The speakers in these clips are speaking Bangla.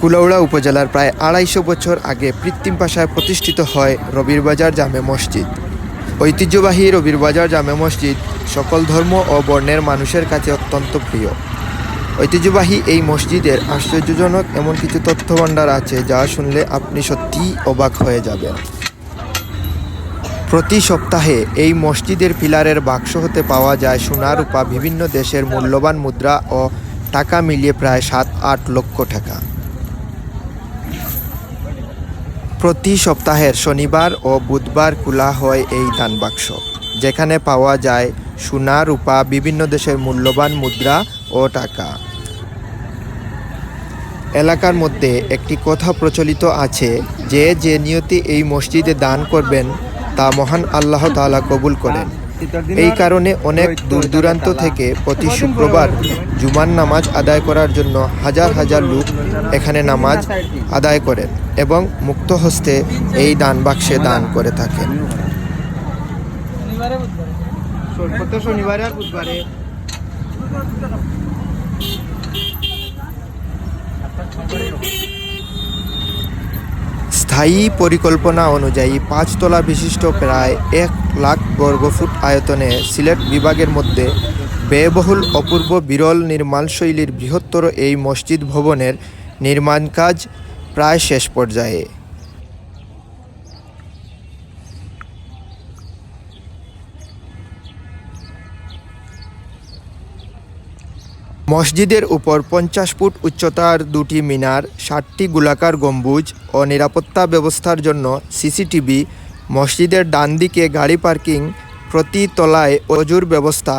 কুলাউড়া উপজেলার প্রায় আড়াইশো বছর আগে কৃত্রিম ভাষায় প্রতিষ্ঠিত হয় রবির বাজার জামে মসজিদ। ঐতিহ্যবাহী রবির বাজার জামে মসজিদ সকল ধর্ম ও বর্ণের মানুষের কাছে অত্যন্ত প্রিয়। ঐতিহ্যবাহী এই মসজিদের আশ্চর্যজনক এমন কিছু তথ্যভাণ্ডার আছে যা শুনলে আপনি সত্যিই অবাক হয়ে যাবেন। প্রতি সপ্তাহে এই মসজিদের পিলারের বাক্স হতে পাওয়া যায় সোনা রূপা বিভিন্ন দেশের মূল্যবান মুদ্রা ও টাকা মিলিয়ে প্রায় সাত আট লক্ষ টাকা। প্রতি সপ্তাহের শনিবার ও বুধবার খোলা হয় এই দান বাক্স, যেখানে পাওয়া যায় সোনা, রূপা, বিভিন্ন দেশের মূল্যবান মুদ্রা ও টাকা। এলাকার মধ্যে একটি কথা প্রচলিত আছে, যে যে নিয়তি এই মসজিদে দান করবেন, তা মহান আল্লাহ তালা কবুল করেন। এই কারণে অনেক দূর দূরান্ত থেকে প্রতি শুক্রবার জুমার নামাজ আদায় করার জন্য হাজার হাজার লোক এখানে নামাজ আদায় করেন এবং মুক্ত হস্তে এই দান বাক্সে দান করে থাকেন। শনিবারে আর বুধবারে। স্থায়ী পরিকল্পনা অনুযায়ী পাঁচতলা বিশিষ্ট প্রায় এক লাখ বর্গফুট আয়তনে সিলেট বিভাগের মধ্যে ব্যয়বহুল অপূর্ব বিরল নির্মাণশৈলীর বৃহত্তর এই মসজিদ ভবনের নির্মাণ কাজ প্রায় শেষ পর্যায়ে। মসজিদের উপর পঞ্চাশ ফুট উচ্চতার দুটি মিনার ষাটটি গোলাকার গম্বুজ ও নিরাপত্তা ব্যবস্থার জন্য সিসিটিভি, মসজিদের ডান দিকে গাড়ি পার্কিং, প্রতি তলায় অজুর ব্যবস্থা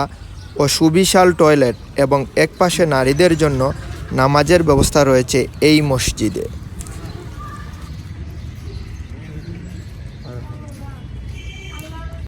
ও সুবিশাল টয়লেট এবং একপাশে নারীদের জন্য নামাজের ব্যবস্থা রয়েছে এই মসজিদে।